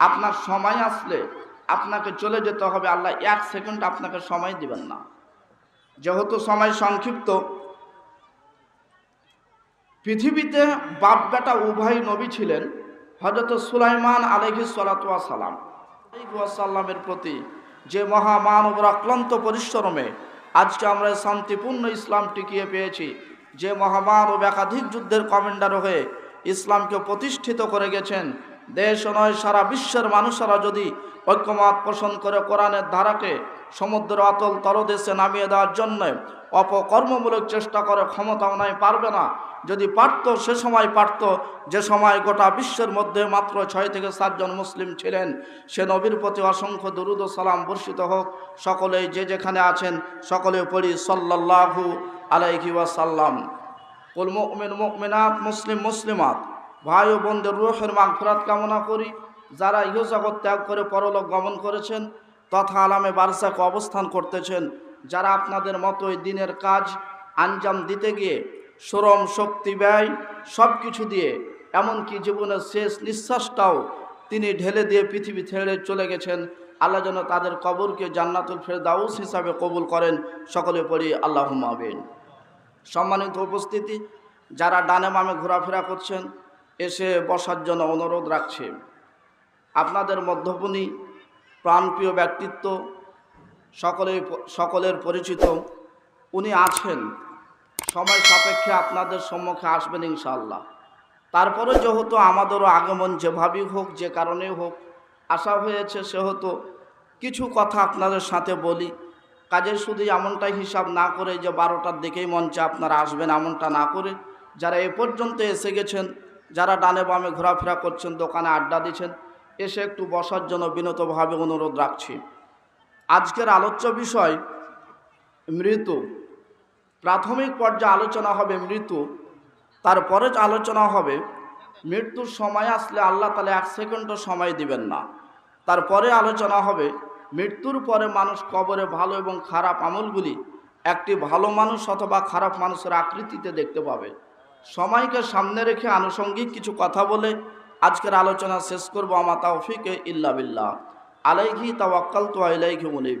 আপনার সময় আসলে আপনাকে চলে যেতে হবে। আল্লাহ এক সেকেন্ড আপনাকে সময় দিবেন না। যেহেতু সময় সংক্ষিপ্ত, পৃথিবীতে বাপ বেটা উভয় নবী ছিলেন হজরত সুলাইমান আলহি সালাম সাল্লামের প্রতি যে মহামানবর অক্লান্ত পরিশ্রমে আজকে আমরা শান্তিপূর্ণ ইসলাম টিকিয়ে পেয়েছি, যে মহামানব একাধিক যুদ্ধের কমান্ডার হয়ে ইসলামকে প্রতিষ্ঠিত করে গেছেন দেশ নয়, সারা বিশ্বের মানুষেরা যদি ঐক্যমত পোষণ করে কোরআনের ধারাকে সমুদ্র অতল তলদেশে নামিয়ে দেওয়ার জন্য অপকর্মমূলক চেষ্টা করে ক্ষমতাও নাই, পারবে না। যদি পারত, সে সময় পারত। যে সময় গোটা বিশ্বের মধ্যে মাত্র ছয় থেকে সাতজন মুসলিম ছিলেন, সে নবীর প্রতি অসংখ্য দুরুদ সালাম বর্ষিত হোক। সকলেই যে যেখানে আছেন, সকলে পড়ি সাল্লাহু আলাইহি ওয়াসাল্লাম। কুল মুসলিম, মুসলিমাত। ভাই ও বোনদের রুহের মাগফিরাত কামনা করি, যারা ইহজগৎ ত্যাগ করে পরলোক গমন করেছেন, তথা আলামে বারসাকে অবস্থান করতেছেন, যারা আপনাদের মতোই দিনের কাজ আঞ্জাম দিতে গিয়ে শ্রম, শক্তি, ব্যয় সব কিছু দিয়ে, এমনকি জীবনের শেষ নিঃশ্বাসটাও তিনি ঢেলে দিয়ে পৃথিবী ছেড়ে চলে গেছেন, আল্লাহ যেন তাদের কবরকে জান্নাতুল ফের ফেরদাউস হিসাবে কবুল করেন। সকলে পড়ি আল্লাহ আমিন। সম্মানিত উপস্থিতি, যারা ডানে মামে ঘোরাফেরা করছেন এসে বসার জন্য অনুরোধ রাখছে। আপনাদের মধ্যপণী প্রাণপ্রিয় ব্যক্তিত্ব, সকলে, সকলের পরিচিত, উনি আছেন। সময় সাপেক্ষে আপনাদের সম্মুখে আসবেন ইনশাল্লাহ তারপরে যেহেতু আমাদেরও আগমন যেভাবেই হোক, যে কারণেই হোক আসা হয়েছে সেহেতু কিছু কথা আপনাদের সাথে বলি। কাজে শুধু এমনটাই হিসাব না করে যে বারোটার দিকেই মঞ্চে আপনারা আসবেন এমনটা না করে, যারা এ পর্যন্ত এসে গেছেন যারা ডানে বামে ঘোরাফেরা করছেন, দোকানে আড্ডা দিচ্ছেন, এসে একটু বসার জন্য বিনতভাবে অনুরোধ রাখছি। আজকের আলোচ্য বিষয়, মৃত্যু। প্রাথমিক পর্যায়ে আলোচনা হবে মৃত্যু, তারপরে আলোচনা হবে মৃত্যুর সময় আসলে আল্লাহ তালে এক সেকেন্ডও সময় দিবেন না। তারপরে আলোচনা হবে মৃত্যুর পরে মানুষ কবরে ভালো এবং খারাপ আমলগুলি একটি ভালো মানুষ অথবা খারাপ মানুষের আকৃতিতে দেখতে পাবে। সময়কে সামনে রেখে আনুষঙ্গিক কিছু কথা বলে আজকের আলোচনা শেষ করব আমা তাওফিকে ইল্লা বিল্লাহ। আলাইহি তাওয়াক্কাল তো আলাইহি মুনিব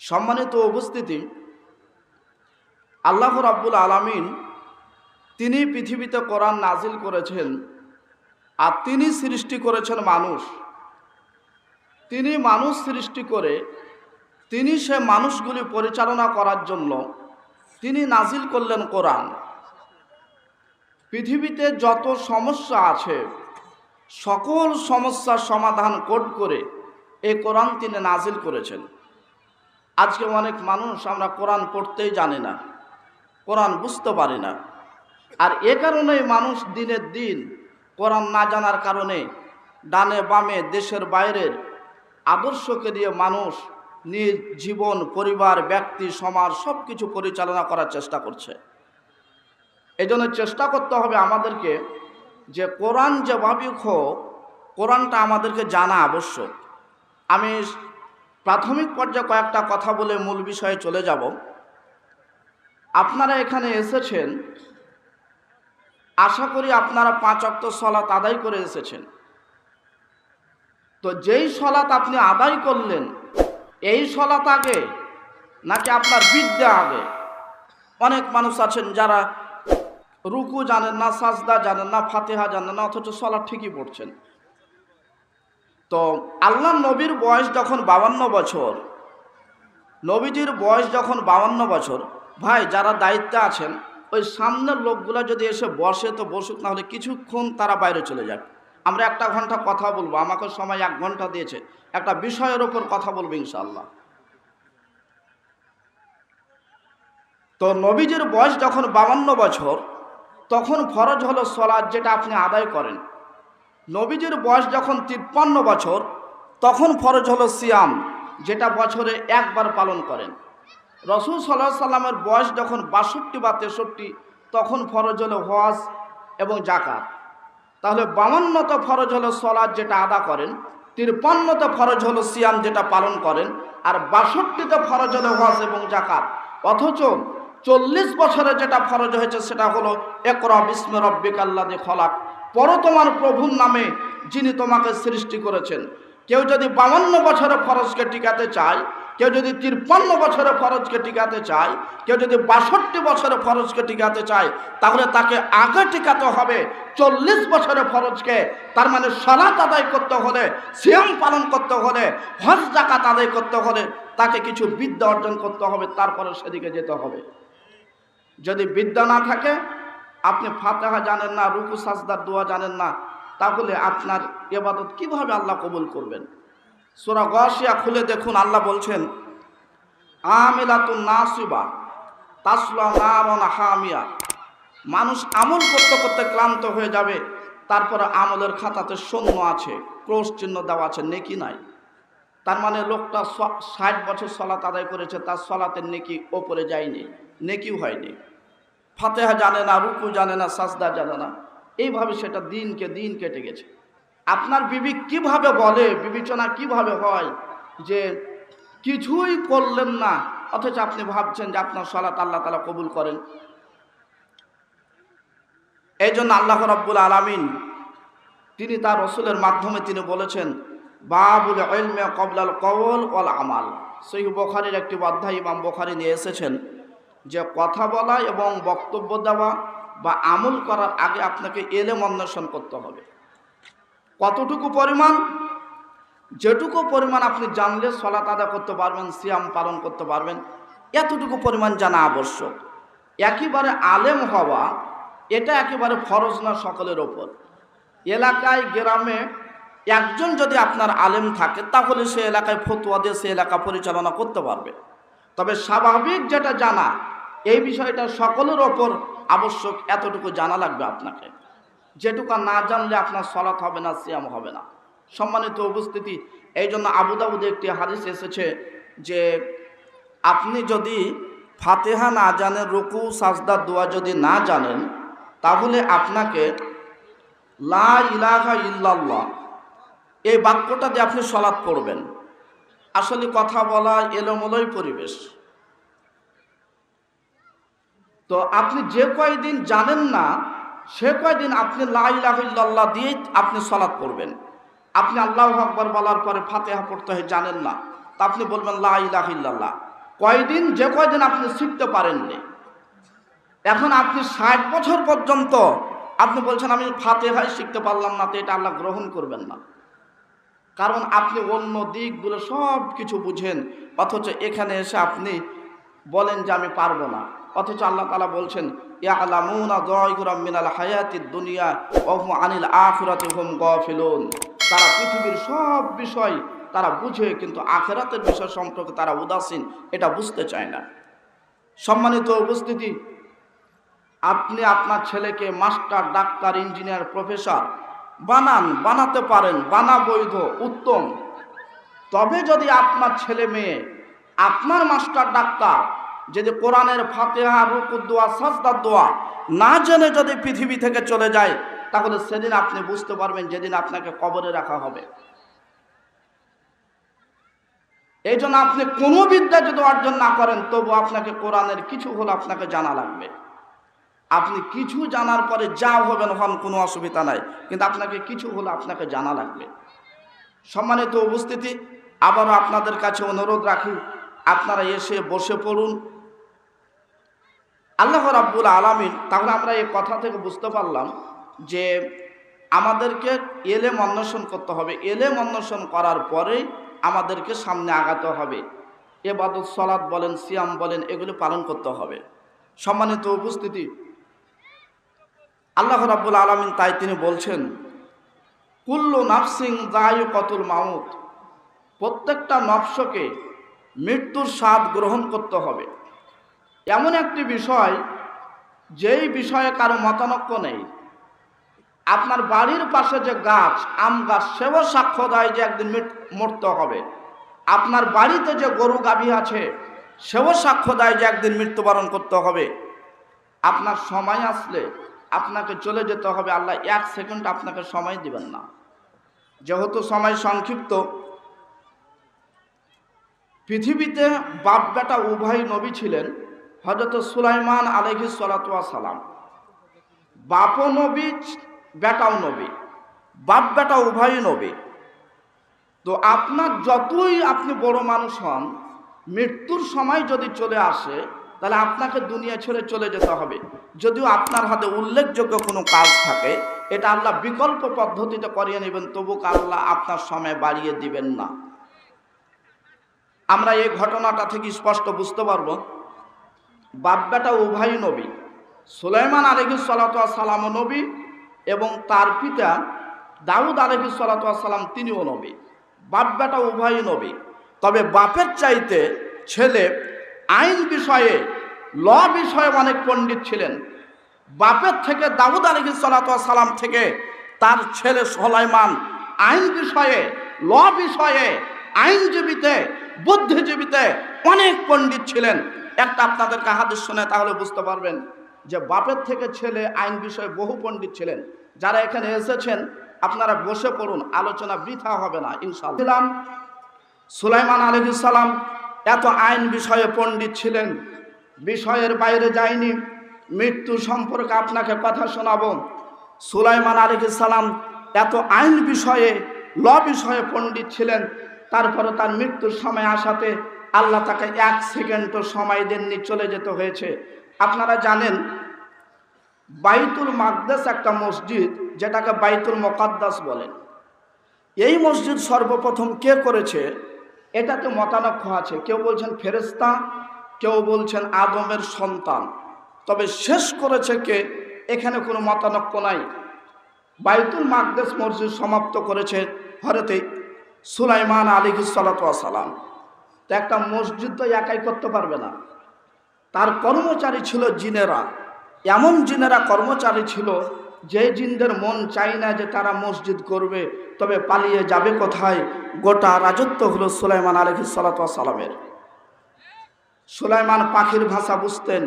সম্মানিত উপস্থিতি, আল্লাহ রাব্বুল আলামিন তিনি পৃথিবীতে কোরআন নাজিল করেছেন আর তিনি সৃষ্টি করেছেন মানুষ। তিনি মানুষ সৃষ্টি করে তিনি সে মানুষগুলি পরিচালনা করার জন্য তিনি নাজিল করলেন কোরআন। পৃথিবীতে যত সমস্যা আছে, সকল সমস্যার সমাধান কোট করে এই কোরআন তিনি নাজিল করেছেন। আজকে অনেক মানুষ আমরা কোরআন পড়তেই জানি না, কোরআন বুঝতে পারি না। আর এ কারণেই মানুষ দিনের দিন কোরআন না জানার কারণে ডানে বামে দেশের বাইরের আদর্শকে দিয়ে মানুষ নিজ জীবন, পরিবার, ব্যক্তি, সমাজ সব কিছু পরিচালনা করার চেষ্টা করছে। এই চেষ্টা করতে হবে আমাদেরকে যে কোরআন যেভাবেই হোক কোরআনটা আমাদেরকে জানা আবশ্যক। আমি প্রাথমিক পর্যায়ে কয়েকটা কথা বলে মূল বিষয়ে চলে যাব। আপনারা এখানে এসেছেন, আশা করি আপনারা পাঁচ অক্ত সলাত আদায় করে এসেছেন। তো যেই সলাত আপনি আদায় করলেন এই সলাত আগে নাকি আপনার বিদ্যা আগে? অনেক মানুষ আছেন যারা রুকু জানেন না, সাজদা জানেন না, ফাতেহা জানেন না, অথচ সলাৎ ঠিকই পড়ছেন। তো আল্লাহ নবীর বয়স যখন বাবান্ন বছর, নবীজির বয়স যখন বাবান্ন বছর, ভাই যারা দায়িত্বে আছেন, ওই সামনের লোকগুলো যদি এসে বসে তো বসুক না হলে কিছুক্ষণ তারা বাইরে চলে যাক। আমরা একটা ঘণ্টা কথা বলব, আমাকে সময় এক ঘণ্টা দিয়েছে, একটা বিষয়ের ওপর কথা বলব ইনশাল্লাহ তো নবীজির বয়স যখন বাবান্ন বছর, তখন ফরজ হলো সলাদ যেটা আপনি আদায় করেন। নবীজির বয়স যখন তিপ্পান্ন বছর, তখন ফরজ হলো সিয়াম, যেটা বছরে একবার পালন করেন। রসুল সাল্লাহ সাল্লামের বয়স যখন বাষট্টি বা তেষট্টি, তখন ফরজ হলো হজ এবং জাকাত তাহলে বামান্নত ফরজ হলো সলাদ যেটা আদা করেন তিরপান্নতে ফরজ হলো সিয়াম যেটা পালন করেন, আর বাষট্টিতে ফরজ হলো হজ এবং জাকাত অথচ চল্লিশ বছরে যেটা ফরজ হয়েছে সেটা হলো একরা বিস্মে রব্বিক আল্লাদি খলাক। পর তোমার প্রভুর নামে যিনি তোমাকে সৃষ্টি করেছেন। কেউ যদি বাউন্ন বছরে ফরজকে টিকাতে চায় কেউ যদি তিরপান্ন বছরে ফরজকে টিকাতে চায়, কেউ যদি বাষট্টি বছরে ফরজকে টিকাতে চায়, তাহলে তাকে আগে টিকাতে হবে চল্লিশ বছরে ফরজকে। তার মানে সলাত আদায় করতে হলে, সিয়াম পালন করতে হলে, হজ জাকাত আদায় করতে হলে তাকে কিছু বিদ্যা অর্জন করতে হবে, তারপরে সেদিকে যেতে হবে। যদি বিদ্যা না থাকে, আপনি ফাতেহা জানেন না, রুকু, সাজদার দোয়া জানেন না, তাহলে আপনার এবাদত কীভাবে আল্লাহ কবুল করবেন? সোরা গসিয়া খুলে দেখুন, আল্লাহ বলছেন, আমিলাতুন নাসিবা, তাসলা নারন হামিয়া মানুষ আমল করতে করতে ক্লান্ত হয়ে যাবে, তারপরে আমলের খাতাতে শূন্য আছে, ক্রোশ চিহ্ন দেওয়া আছে, নেকি নাই। তার মানে লোকটা ষাট বছর সলাত আদায় করেছে, তার সলাতের নেকি ওপরে যায়নি, নেকিও হয়নি। ফাতেহা জানে না, রুকু জানে না, সাজদা জানে না। এইভাবে সেটা দিনকে দিন কেটে গেছে। আপনার বিবি কীভাবে বলে, বিবেচনা কীভাবে হয় যে কিছুই করলেন না, অথচ আপনি ভাবছেন যে আপনার সলাত আল্লাহ তালা কবুল করেন? এই জন্য আল্লাহ রব্বুল আলমিন তিনি তার রসুলের মাধ্যমে তিনি বলেছেন, বাবুল কবলাল কবল ওয়াল আমাল। সেই বখারির একটি অধ্যায় ইমাম বখারি নিয়ে এসেছেন যে কথা বলা এবং বক্তব্য দেওয়া বা আমল করার আগে আপনাকে এলেম অন্বেষণ করতে হবে। কতটুকু পরিমাণ? যেটুকু পরিমাণ আপনি জানলে সলাত আদা করতে পারবেন, সিয়াম পালন করতে পারবেন, এতটুকু পরিমাণ জানা আবশ্যক। একেবারে আলেম হওয়া, এটা একেবারে ফরজ না সকলের ওপর। এলাকায়, গ্রামে একজন যদি আপনার আলেম থাকে, তাহলে সে এলাকায় ফতুয়া দিয়ে সে এলাকা পরিচালনা করতে পারবে। তবে স্বাভাবিক যেটা জানা, এই বিষয়টা সকলের ওপর আবশ্যক, এতটুকু জানা লাগবে আপনাকে। যেটুকু না জানলে আপনার সলাৎ হবে না, সিয়াম হবে না। সম্মানিত উপস্থিতি, এই জন্য আবুদাবুদে একটি হাদিস এসেছে যে, আপনি যদি ফাতেহা না জানেন, রুকু, সাজদা, দোয়া যদি না জানেন, তাহলে আপনাকে লা ইলাহা ইল্লাল্লাহ, এই বাক্যটা দিয়ে আপনি সলাৎ পড়বেন। আসলে কথা বলা এলোমেলোই পরিবেশ। তো আপনি যে কয়দিন জানেন না সে কয়দিন আপনি লাইলাহিল্লাহ দিয়ে আপনি সলাৎ পড়বেন। আপনি আল্লাহ আকবর বলার পরে ফাতেহা পড়তে হয় জানেন না। তা আপনি বলবেন লাইলাহিল্লাহ কয়দিন? যে কয়দিন আপনি শিখতে পারেননি। এখন আপনি ষাট বছর পর্যন্ত আপনি বলছেন, আমি ফাতেহাই শিখতে পারলাম না, তো এটা আল্লাহ গ্রহণ করবেন না। কারণ আপনি অন্য দিকগুলো সব কিছু বুঝেন। অথচ এখানে এসে আপনি বলেন যে, আমি পারব না। অথচ আল্লাহ তালা বলছেন জয়গুরাম মিনাল হায়াতি দুনিয়া হুম তারা পৃথিবীর সব বিষয় তারা বুঝে, কিন্তু আখেরাতের বিষয় সম্পর্কে তারা উদাসীন, এটা বুঝতে চায় না। সম্মানিত উপস্থিতি, আপনি আপনার ছেলেকে মাস্টার, ডাক্তার, ইঞ্জিনিয়ার, প্রফেসর বানান, বানাতে পারেন, বানা বৈধ, উত্তম। তবে যদি আপনার ছেলে মেয়ে, আপনার মাস্টার, ডাক্তার যদি কোরআনের ফাতেহা রুকুদ্দোয়া সাজদার দোয়া না জেনে যদি পৃথিবী থেকে চলে যায়, তাহলে সেদিন আপনি বুঝতে পারবেন যেদিন আপনাকে কবরে রাখা হবে। এই জন্য আপনি কোনো বিদ্যা যদি অর্জন না করেন, তবু আপনাকে কোরআনের কিছু হলে আপনাকে জানা লাগবে। আপনি কিছু জানার পরে যা হবেন হন কোনো অসুবিধা নাই, কিন্তু আপনাকে কিছু হলে আপনাকে জানা লাগবে। সম্মানিত উপস্থিতি, আবারও আপনাদের কাছে অনুরোধ রাখি, আপনারা এসে বসে পড়ুন আল্লাহ রাব্বুল আলামিন, তাহলে আমরা এই কথা থেকে বুঝতে পারলাম যে আমাদেরকে এলেম অন্বেষণ করতে হবে। এলেম অন্বেষণ করার পরেই আমাদেরকে সামনে আগাতে হবে। এ এবাদত সলাদ বলেন, সিয়াম বলেন, এগুলো পালন করতে হবে। সম্মানিত উপস্থিতি, আল্লাহ রাব্বুল আলামিন তাই তিনি বলছেন, কুল্লু নাফসিং দায়ু কতুল মাউত। প্রত্যেকটা নফসকে মৃত্যুর স্বাদ গ্রহণ করতে হবে। এমন একটি বিষয়, যেই বিষয়ে কারও মতানক্য নেই। আপনার বাড়ির পাশে যে গাছ, আম গাছ, সেও সাক্ষ্য দেয় যে একদিন মরতে হবে। আপনার বাড়িতে যে গরু, গাভী আছে, সেও সাক্ষ্য দেয় যে একদিন মৃত্যুবরণ করতে হবে। আপনার সময় আসলে আপনাকে চলে যেতে হবে। আল্লাহ এক সেকেন্ড আপনাকে সময় দিবেন না। যেহেতু সময় সংক্ষিপ্ত, পৃথিবীতে বাপ বেটা উভয় নবী ছিলেন। হজরত সুলাইমান আলহি সালাম। বাপও নবী, বেটাও নবী, বাপ বেটা উভয়ই নবী। তো আপনার যতই আপনি বড় মানুষ হন, মৃত্যুর সময় যদি চলে আসে, তাহলে আপনাকে দুনিয়া ছেড়ে চলে যেতে হবে। যদিও আপনার হাতে উল্লেখযোগ্য কোনো কাজ থাকে, এটা আল্লাহ বিকল্প পদ্ধতিতে করিয়ে নেবেন, তবু আল্লাহ আপনার সময় বাড়িয়ে দিবেন না। আমরা এই ঘটনাটা থেকে স্পষ্ট বুঝতে পারব। বাপ বেটা উভয় নবী। সুলাইমান আলহি সালাম নবী এবং তার পিতা দাউদ আলহি সালাম তিনিও নবী। বাপ বেটা উভয় নবী। তবে বাপের চাইতে ছেলে আইন বিষয়ে, ল বিষয়ে অনেক পণ্ডিত ছিলেন। বাপের থেকে দাউদ আলহি সালাম থেকে তার ছেলে সোলাইমান আইন বিষয়ে, ল বিষয়ে, আইনজীবীতে, বুদ্ধিজীবীতে অনেক পণ্ডিত ছিলেন। একটা আপনাদেরকে হাদিস শুনে তাহলে বুঝতে পারবেন যে বাপের থেকে ছেলে আইন বিষয়ে বহু পণ্ডিত ছিলেন। যারা এখানে এসেছেন, আপনারা বসে পড়ুন, আলোচনা বৃথা হবে না ইনশাল্লাহ সুলাইমান আলহ সালাম এত আইন বিষয়ে পণ্ডিত ছিলেন, বিষয়ের বাইরে যায়নি মৃত্যু সম্পর্কে আপনাকে কথা শোনাবো। সুলাইমান আলহ সালাম এত আইন বিষয়ে, ল বিষয়ে পণ্ডিত ছিলেন, তারপরে তার মৃত্যুর সময় আসাতে আল্লাহ তাকে এক সেকেন্ডও সময় দেননি, চলে যেতে হয়েছে। আপনারা জানেন, বাইতুল মাকদাস একটা মসজিদ, যেটাকে বাইতুল মোকাদ্দাস বলেন। এই মসজিদ সর্বপ্রথম কে করেছে? এটাতে মতানক্ষ আছে। কেউ বলছেন ফেরেস্তা কেউ বলছেন আদমের সন্তান। তবে শেষ করেছে কে? এখানে কোনো মতানক্য নাই। বাইতুল মাকদেস মসজিদ সমাপ্ত করেছে হরতে সুলাইমান আলী সালাম। তো একটা মসজিদ তো একাই করতে পারবে না। তার কর্মচারী ছিল জিনেরা। এমন জিনেরা কর্মচারী ছিল, যে জিনদের মন চাই না যে তারা মসজিদ করবে, তবে পালিয়ে যাবে কোথায়? গোটা রাজত্ব হলো সুলাইমান আলহি সালামের সুলাইমান পাখির ভাষা বুঝতেন।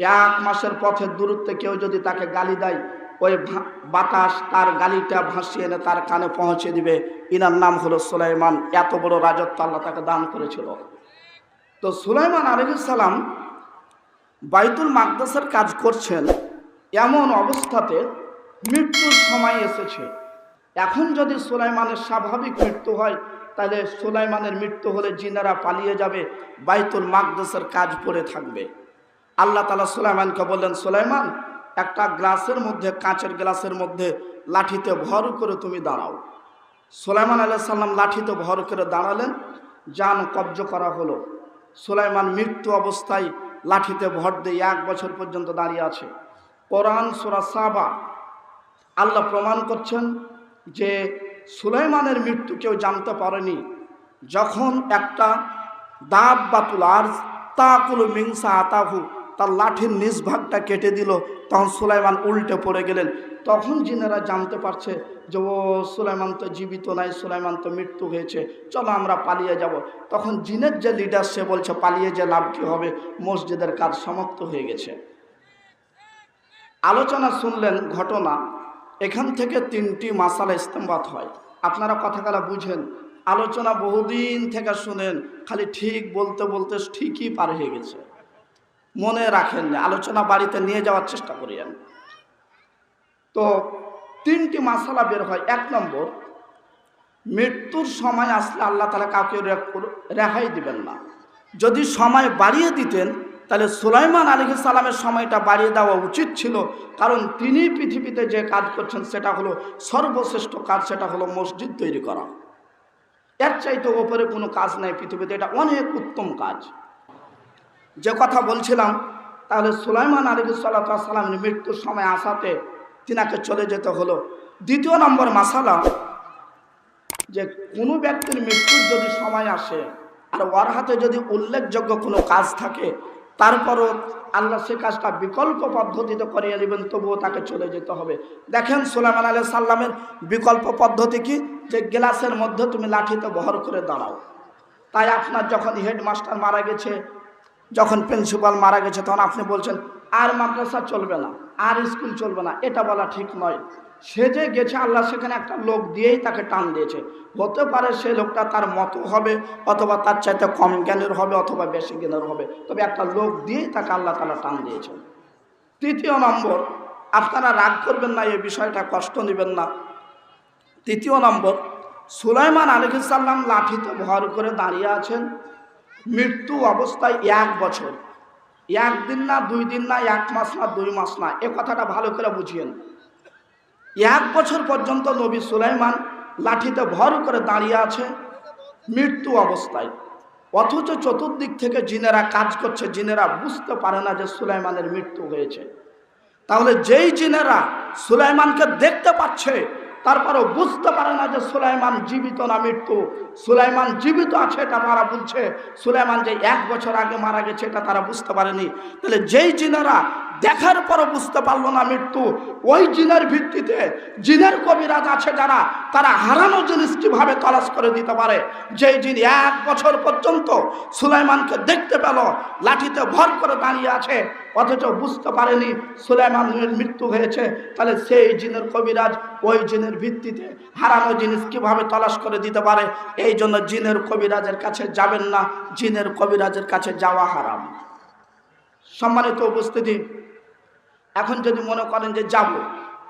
এক মাসের পথের দূরত্বে কেউ যদি তাকে গালি দেয় ওই বাতাস তার গালিটা ভাসিয়ে এনে তার কানে পৌঁছে দিবে। ইনার নাম হলো সুলাইমান। এত বড় রাজত্ব আল্লাহ তাকে দান করেছিল। তো সুলাইমান আলহিসাল্লাম বাইতুল মাকদাসের কাজ করছেন এমন অবস্থাতে মৃত্যুর সময় এসেছে। এখন যদি সুলাইমানের স্বাভাবিক মৃত্যু হয়, তাহলে সুলাইমানের মৃত্যু হলে জিনারা পালিয়ে যাবে, বাইতুল মাকদাসের কাজ পড়ে থাকবে। আল্লাহ তালা সুলাইমানকে বললেন, সুলাইমান একটা গ্লাসের মধ্যে, কাঁচের গ্লাসের মধ্যে লাঠিতে ভর করে তুমি দাঁড়াও। সুলাইমান আল্লাহ সাল্লাম লাঠিতে ভর করে দাঁড়ালেন। যান কব্জ করা হলো। সুলাইমান মৃত্যু অবস্থায় লাঠিতে ভর দিয়ে এক বছর পর্যন্ত দাঁড়িয়ে আছে। কোরআন সুরা সাবা, আল্লাহ প্রমাণ করছেন যে সুলাইমানের মৃত্যু কেউ জানতে পারেনি। যখন একটা দাব বা তুলার, তাকুল মিংসা আতাহু তার লাঠির নিজ ভাগটা কেটে দিল, তখন সুলাইমান উল্টে পড়ে গেলেন। তখন জিনেরা জানতে পারছে যে, ও সুলাইমান তো জীবিত নাই, সুলাইমান তো মৃত্যু হয়েছে, চলো আমরা পালিয়ে যাব। তখন জিনের যে লিডার সে বলছে, পালিয়ে যে লাভ কী হবে? মসজিদের কাজ সমাপ্ত হয়ে গেছে। আলোচনা শুনলেন, ঘটনা, এখান থেকে তিনটি মাসালা ইস্তেমবাত হয়। আপনারা কথাগুলো বুঝেন, আলোচনা বহুদিন থেকে শুনেন, খালি ঠিক বলতে বলতে ঠিকই পার হয়ে গেছে। মনে রাখেন না, আলোচনা বাড়িতে নিয়ে যাওয়ার চেষ্টা করিয়েন। তো তিনটি মাসালা বের হয়, এক নম্বর, মৃত্যুর সময় আসলে আল্লাহ তালা কাউকে রেহাই দিবেন না। যদি সময় বাড়িয়ে দিতেন, তাহলে সুলাইমান আলী সালামের সময়টা বাড়িয়ে দেওয়া উচিত ছিল, কারণ তিনি পৃথিবীতে যে কাজ করছেন সেটা হলো সর্বশ্রেষ্ঠ কাজ, সেটা হলো মসজিদ তৈরি করা। এর চাইতে ওপরে কোনো কাজ নাই পৃথিবীতে, এটা অনেক উত্তম কাজ। যে কথা বলছিলাম, তাহলে সুলাইমান আলী সাল্লামের মৃত্যুর সময় আসাতে তিনাকে চলে যেতে হলো। দ্বিতীয় নম্বর মাসালা, যে কোনো ব্যক্তির মৃত্যুর যদি সময় আসে, আর ওর হাতে যদি উল্লেখযোগ্য কোনো কাজ থাকে, তারপরও আল্লাহ সে কাজটা বিকল্প পদ্ধতিতে করিয়ে নেবেন তবুও তাকে চলে যেতে হবে। দেখেন সুলাইমান আলী সাল্লামের বিকল্প পদ্ধতি কি? যে গ্লাসের মধ্যে তুমি লাঠিতে বহর করে দাঁড়াও। তাই আপনার যখন হেডমাস্টার মারা গেছে যখন প্রিন্সিপাল মারা গেছে, তখন আপনি বলছেন, আর মাদ্রাসা চলবে না, আর স্কুল চলবে না। এটা বলা ঠিক নয়। সে যে গেছে, আল্লাহ সেখানে একটা লোক দিয়েই তাকে টান দিয়েছে। হতে পারে সে লোকটা তার মতো হবে, অথবা তার চাইতে কম জ্ঞানের হবে, অথবা বেশি জ্ঞানের হবে। তবে একটা লোক দিয়েই তাকে আল্লাহ তালা টান দিয়েছেন। তৃতীয় নম্বর, আপনারা রাগ করবেন না, এই বিষয়টা কষ্ট নেবেন না। তৃতীয় নম্বর, সুলাইমান আলহিসাল্লাম লাঠিতে ভর করে দাঁড়িয়ে আছেন। মৃত্যু অবস্থায় এক বছর। একদিন না, দুই দিন না, এক মাস না, দুই মাস না, এ কথাটা ভালো করে বুঝিয়েন। এক বছর পর্যন্ত নবী সুলাইমান লাঠিতে ভর করে দাঁড়িয়ে আছে মৃত্যু অবস্থায়। অথচ চতুর্দিক থেকে জিনেরা কাজ করছে, জিনেরা বুঝতে পারে না যে সুলাইমানের মৃত্যু হয়েছে। তাহলে যেই জিনেরা সুলাইমানকে দেখতে পাচ্ছে তারপরও বুঝতে পারে না যে সুলাইমান জীবিত না মৃত্যু। সুলাইমান জীবিত আছে এটা তারা বুঝছে। সুলাইমান যে এক বছর আগে মারা গেছে, এটা তারা বুঝতে পারেনি। তাহলে যেই জিনেরা দেখার পরও বুঝতে পারল না মৃত্যু। ওই জিনের ভিত্তিতে জিনের কবিরাজ আছে যারা, তারা হারানো জিনিস কীভাবে তলাশ করে দিতে পারে? যেই জিন এক বছর পর্যন্ত সুলাইমানকে দেখতে পেল, লাঠিতে ভর করে দাঁড়িয়ে আছে, অথচ বুঝতে পারেনি সুলাইমানের মৃত্যু হয়েছে। তাহলে সেই জিনের কবিরাজ ওই জিনের ভিত্তিতে হারানো জিনিস কীভাবে তলাশ করে দিতে পারে? এই জন্য জিনের কবিরাজের কাছে যাবেন না, জিনের কবিরাজের কাছে যাওয়া হারাম। সম্মানিত উপস্থিতি এখন যদি মনে করেন যে যাব,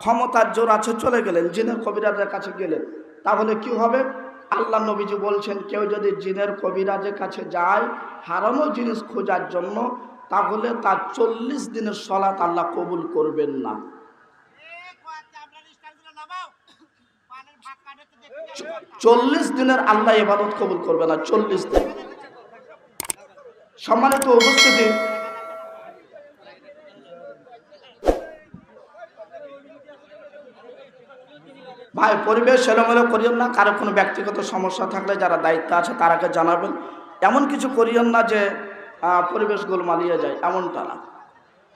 ক্ষমতার জোর আছে, চলে গেলেন, জিনের কবিরাজের কাছে গেলেন, তাহলে কি হবে? আল্লাহ নবীজি বলছেন, কেউ যদি জিনের কবিরাজের কাছে যায়, হারানো জিনিস খোঁজার জন্য, তাহলে তার চল্লিশ দিনের সলাৎ আল্লাহ কবুল করবেন না। চল্লিশ দিনের আল্লাহ ইবাদত কবুল করবে না, চল্লিশ দিন। সম্মানিত উপস্থিতি ভাই, পরিবেশ এলোমেলো করিয়েন না, কারও কোনো ব্যক্তিগত সমস্যা থাকলে যারা দায়িত্ব আছে তারাকে জানাবেন। এমন কিছু করিয়েন না যে পরিবেশ গোলমালিয়ে যায়, এমনটা না।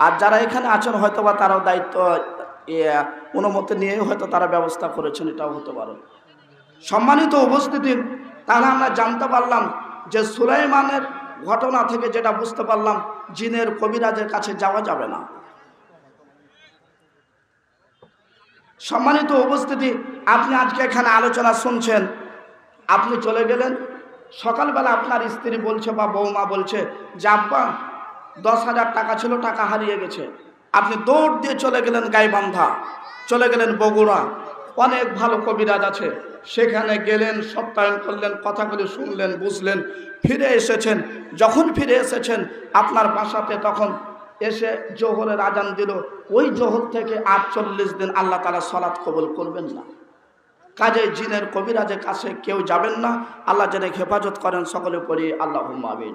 আর যারা এখানে আছেন হয়তো বা তারাও দায়িত্ব অনুমতি নিয়ে হয়তো তারা ব্যবস্থা করেছেন, এটাও হতে পারে। সম্মানিত উপস্থিতি, তাহলে আমরা জানতে পারলাম যে সুলাইমানের ঘটনা থেকে যেটা বুঝতে পারলাম, জিনের কবিরাজের কাছে যাওয়া যাবে না। সম্মানিত উপস্থিতি, আপনি আজকে এখানে আলোচনা শুনছেন। আপনি চলে গেলেন। সকালবেলা আপনার স্ত্রী বলছে বা বৌমা বলছে, যে আব্বা, দশ হাজার টাকা ছিল, টাকা হারিয়ে গেছে। আপনি দৌড় দিয়ে চলে গেলেন গাইবান্ধা, চলে গেলেন বগুড়া। অনেক ভালো কবিরাজ আছে। সেখানে গেলেন, সত্যায়ন করলেন, কথাগুলি শুনলেন, বুঝলেন, ফিরে এসেছেন। যখন ফিরে এসেছেন, আপনার বাসাতে তখন এসে জোহরের আজান দিল। ওই জহর থেকে আটচল্লিশ দিন আল্লাহ তালা সলাৎ কবুল করবেন না। কাজে জিনের কবিরাজের কাছে কেউ যাবেন না। আল্লাহ যেন হেফাজত করেন, সকলে পড়ি আল্লাহ আমিন।